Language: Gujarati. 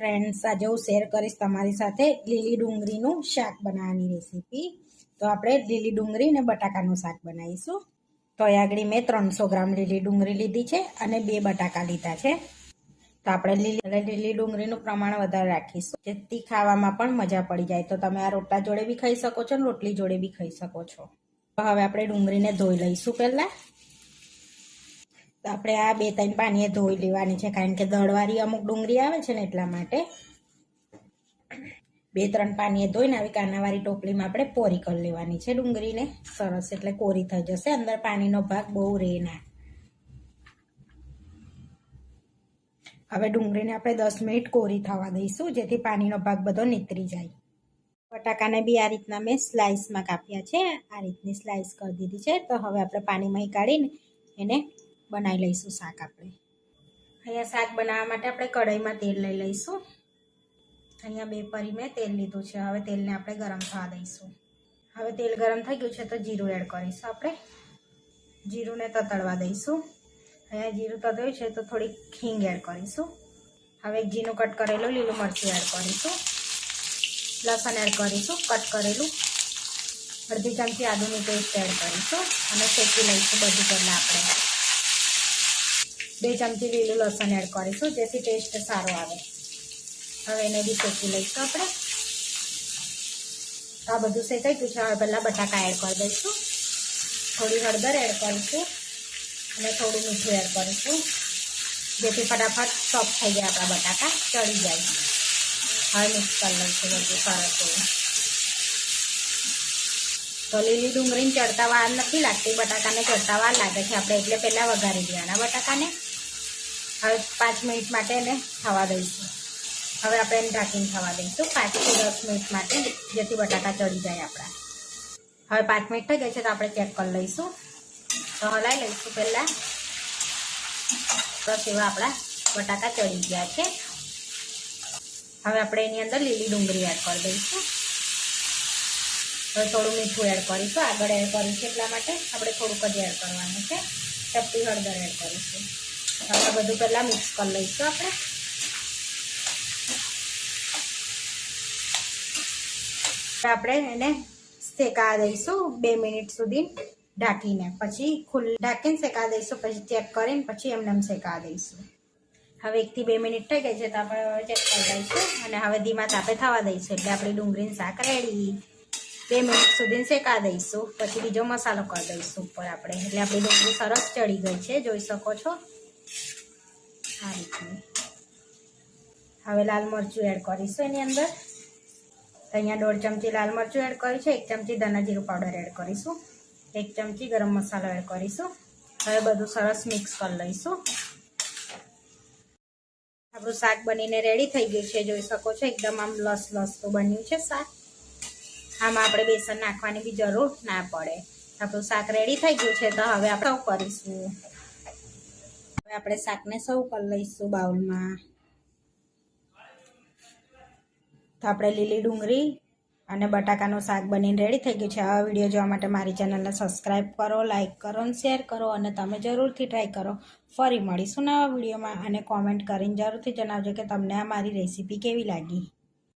ફ્રેન્ડ્સ આજે હું શેર કરીશ તમારી સાથે લીલી ડુંગળીનું શાક બનાવવાની રેસીપી તો આપણે લીલી ડુંગળી અને બટાકાનું શાક બનાવીશું. તો આગળ મેં ત્રણસો ગ્રામ લીલી ડુંગળી લીધી છે અને બે બટાકા લીધા છે. તો આપણે લીલી લીલી ડુંગળીનું પ્રમાણ વધારે રાખીશું. જેથી ખાવામાં પણ મજા પડી જાય. તો તમે આ રોટલા જોડે બી ખાઈ શકો છો અને રોટલી જોડે બી ખાઈ શકો છો. તો હવે આપણે ડુંગળીને ધોઈ લઈશું પહેલાં. આપણે આ બે ત્રણ પાણીએ ધોઈ લેવાની છે, કારણ કે દળવાળી અમુક ડુંગળી આવે છે ને એટલા માટે. બે ત્રણ પાણીએ ધોઈને આવી કાનાવાળી ટોપલીમાં આપણે પોરી કરી લેવાની છે ડુંગળીને. સરસ, એટલે કોરી થઈ જશે. અંદર પાણીનો ભાગ બહુ રહે ના. હવે ડુંગળીને આપણે દસ મિનિટ કોરી થવા દઈશું, જેથી પાણીનો ભાગ બધો નીતરી જાય. બટાકાને બી આ રીતના મેં સ્લાઇસમાં કાપ્યા છે. આ રીતની સ્લાઇસ કરી દીધી છે. તો હવે આપણે પાણીમાં કાઢીને એને બનાવી લઈશું શાક આપણે. અહીંયા શાક બનાવવા માટે આપણે કઢાઈમાં તેલ લઈ લઈશું. અહીંયા બે પરી મેં તેલ લીધું છે. હવે તેલને આપણે ગરમ થવા દઈશું. હવે તેલ ગરમ થઈ ગયું છે તો જીરું એડ કરીશું આપણે. જીરુંને તતડવા દઈશું. અહીંયા જીરું તતડ્યું છે તો થોડીક ખીંગ એડ કરીશું. હવે જીનું કટ કરેલું લીલું મરચું એડ કરીશું. લસણ એડ કરીશું, કટ કરેલું. અડધી ચમચી આદુની પેસ્ટ એડ કરીશું અને શેકી લઈશું બધું પહેલાં આપણે. બે ચમચી લીલું લસણ એડ કરીશું, જેથી ટેસ્ટ સારો આવે. હવે એને બી શેકી લઈશું આપણે. આ બધું શેકાઈ ગયું હવે પહેલાં બટાકા એડ કરી દઈશું. થોડી હળદર એડ કરીશું અને થોડું મીઠું એડ કરીશું, જેથી ફટાફટ સોફ્ટ થઈ જાય આપણા બટાકા, ચડી જાય. હવે મિક્સ કરી લઈશું બધું સરસ એવું. તો લીલી ડુંગળીને ચડતા વાર નથી લાગતી, બટાકાને ચડતા વાર લાગે છે. આપણે એટલે પહેલાં વઘારી દેવાના બટાકાને. હવે પાંચ મિનિટ માટે એને થવા દઈશું. હવે આપણે એને ઢાંકીને થવા દઈશું. પાંચથી દસ મિનિટ માટે, જેથી બટાકા ચડી જાય આપણા. હવે પાંચ મિનિટ થઈ ગઈ છે તો આપણે ચેક કરી લઈશું. તો હલાવી લઈશું પહેલાં. બસ એવા આપણા બટાકા ચડી ગયા છે. હવે આપણે એની અંદર લીલી ડુંગળી એડ કરી દઈશું. હવે થોડું મીઠું એડ કરીશું. આગળ એડ કરીશું એટલા માટે. આપણે થોડુંક જ એડ કરવાનું છે. ચપટી હળદર એડ કરીશું. હવે બધું પહેલાં મિક્સ કરી લઈશું આપણે. આપણે એને શેકા દઈશું બે મિનિટ સુધી ઢાંકીને. પછી ખુલ્લી ઢાંકીને શેકા દઈશું, પછી ચેક કરીને પછી એમને એમ શેકા દઈશું. હવે એકથી બે મિનિટ થઈ ગઈ છે તો આપણે ચેક કરી દઈશું અને હવે ધીમા તાપે થવા દઈશું એટલે આપણી ડુંગળીની શાક રેડી બે મિનિટ સુધી શેકા દઈશું. પછી બીજો મસાલો કરી દઈશું ઉપર આપણે. એટલે આપણી ડુંગળી સરસ ચડી ગઈ છે, જોઈ શકો છો. આ રીતની હવે લાલ મરચું એડ કરીશું એની અંદર. અહીંયા દોઢ ચમચી લાલ મરચું એડ કર્યું છે એક ચમચી ધના જીરું પાવડર એડ કરીશું, એક ચમચી ગરમ મસાલો એડ કરીશું. હવે બધું સરસ મિક્સ કરી લઈશું. આપણું શાક બનીને રેડી થઈ ગયું છે, જોઈ શકો છો, એકદમ આમ લસ લસ તો બન્યું છે શાક. આમાં આપણે બેસન નાખવાની બી જરૂર ના પડે. આપણું શાક રેડી થઈ ગયું છે, તો હવે આપણે કરીશું. હવે આપણે શાકને સૌ કરી લઈશું બાઉલમાં. તો આપણે લીલી ડુંગળી અને બટાકાનું શાક બનીને રેડી થઈ ગયું છે. આ વીડિયો જોવા માટે મારી ચેનલને સબસ્ક્રાઈબ કરો લાઇક કરો અને શેર કરો અને તમે જરૂરથી ટ્રાય કરો. ફરી મળીશું નવા વિડીયોમાં અને કોમેન્ટ કરીને જરૂરથી જણાવજો કે તમને આ મારી રેસીપી કેવી લાગી.